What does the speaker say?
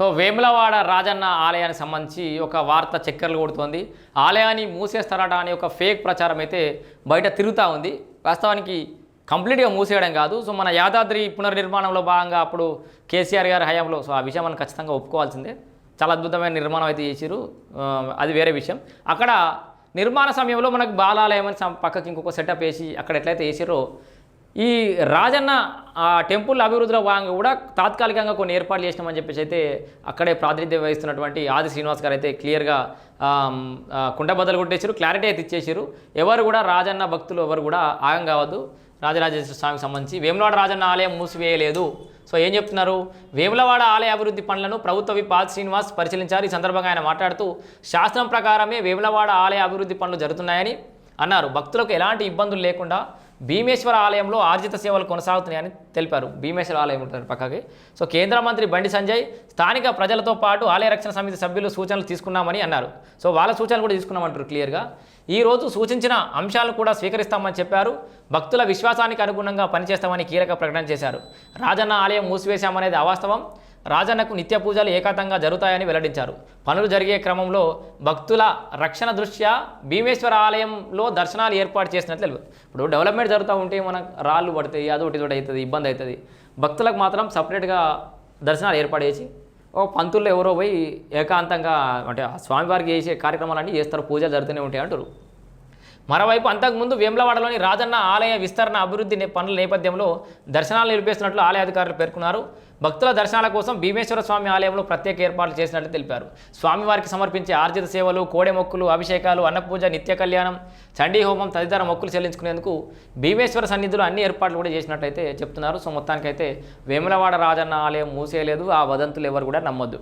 So Vemulawada Rajanna ఆలయానికి సంబంధించి ఒక వార్త చక్కర్లు కొడుతోంది. ఆలయాన్ని మూసేస్తారట అనే ఒక ఫేక్ ప్రచారం అయితే బయట తిరుగుతూ ఉంది. వాస్తవానికి కంప్లీట్గా మూసేయడం కాదు. సో మన యాదాద్రి పునర్నిర్మాణంలో భాగంగా అప్పుడు కేసీఆర్ గారి హయాంలో సో ఆ విషయం మనం ఖచ్చితంగా ఒప్పుకోవాల్సిందే. చాలా అద్భుతమైన నిర్మాణం అయితే చేసిరు అది వేరే విషయం. అక్కడ నిర్మాణ సమయంలో మనకు బాలాలయం అని పక్కకి ఇంకొక సెటప్ వేసి అక్కడ ఎట్లయితే వేసిరో ఈ రాజన్న ఆ టెంపుల్ అభివృద్ధిలో భాగంగా కూడా తాత్కాలికంగా కొన్ని ఏర్పాట్లు చేసినామని చెప్పేసి అయితే అక్కడే ప్రాతినిధ్యం వహిస్తున్నటువంటి ఆది శ్రీనివాస్ గారు అయితే క్లియర్గా కుండ బద్దలు కొట్టేసారు క్లారిటీ అయితే ఇచ్చేసారు ఎవరు కూడా రాజన్న భక్తులు ఎవరు కూడా ఆగం కావద్దు. రాజరాజేశ్వర స్వామికి సంబంధించి వేములవాడ రాజన్న ఆలయం మూసివేయలేదు. సో ఏం చెప్తున్నారు? వేములవాడ ఆలయ అభివృద్ధి పనులను ప్రభుత్వ విప్ శ్రీనివాస్ పరిశీలించారు. ఈ సందర్భంగా ఆయన మాట్లాడుతూ శాస్త్రం ప్రకారమే వేములవాడ ఆలయ అభివృద్ధి పనులు జరుగుతున్నాయని అన్నారు. భక్తులకు ఎలాంటి ఇబ్బందులు లేకుండా భీమేశ్వర ఆలయంలో ఆర్జిత సేవలు కొనసాగుతున్నాయని తెలిపారు. భీమేశ్వర ఆలయం ఉంటారు పక్కకి. సో కేంద్ర మంత్రి బండి సంజయ్ స్థానిక ప్రజలతో పాటు ఆలయ రక్షణ సమితి సభ్యులు సూచనలు తీసుకున్నామని అన్నారు. సో వాళ్ళ సూచనలు కూడా తీసుకున్నామంటారు క్లియర్గా. ఈ రోజు సూచించిన అంశాలను కూడా స్వీకరిస్తామని చెప్పారు. భక్తుల విశ్వాసానికి అనుగుణంగా పనిచేస్తామని కీలక ప్రకటన చేశారు. రాజన్న ఆలయం మూసివేశామనేది అవాస్తవం. రాజన్నకు నిత్య పూజలు ఏకాతంగా జరుగుతాయని వెల్లడించారు. పనులు జరిగే క్రమంలో భక్తుల రక్షణ దృష్ట్యా భీమేశ్వర ఆలయంలో దర్శనాలు ఏర్పాటు చేసినట్లు తెలియదు. ఇప్పుడు డెవలప్మెంట్ జరుగుతూ ఉంటే మనకు రాళ్ళు పడతాయి అదొకటి ఒకటి అవుతుంది ఇబ్బంది అవుతుంది. భక్తులకు మాత్రం సపరేట్గా దర్శనాలు ఏర్పాటు చేసి ఓ పంతుల్లో ఎవరో పోయి ఏకాంతంగా అంటే స్వామివారికి చేసే కార్యక్రమాలన్నీ చేస్తారు పూజలు జరుగుతూనే ఉంటాయి అంటారు మరోవైపు అంతకుముందు వేములవాడలోని రాజన్న ఆలయ విస్తరణ అభివృద్ధి పనుల నేపథ్యంలో దర్శనాలు నిలిపేస్తున్నట్లు ఆలయ అధికారులు పేర్కొన్నారు. భక్తుల దర్శనాల కోసం భీమేశ్వర స్వామి ఆలయంలో ప్రత్యేక ఏర్పాట్లు చేసినట్లు తెలిపారు. స్వామివారికి సమర్పించే ఆర్జిత సేవలు కోడె మొక్కులు అభిషేకాలు అన్నపూజ నిత్య కళ్యాణం చండీ హోమం తదితర మొక్కులు చెల్లించుకునేందుకు భీమేశ్వర సన్నిధిలో అన్ని ఏర్పాట్లు కూడా చేసినట్లయితే చెప్తున్నారు. సో మొత్తానికైతే వేములవాడ రాజన్న ఆలయం మూసేయలేదు. ఆ వదంతులు ఎవరు కూడా నమ్మొద్దు.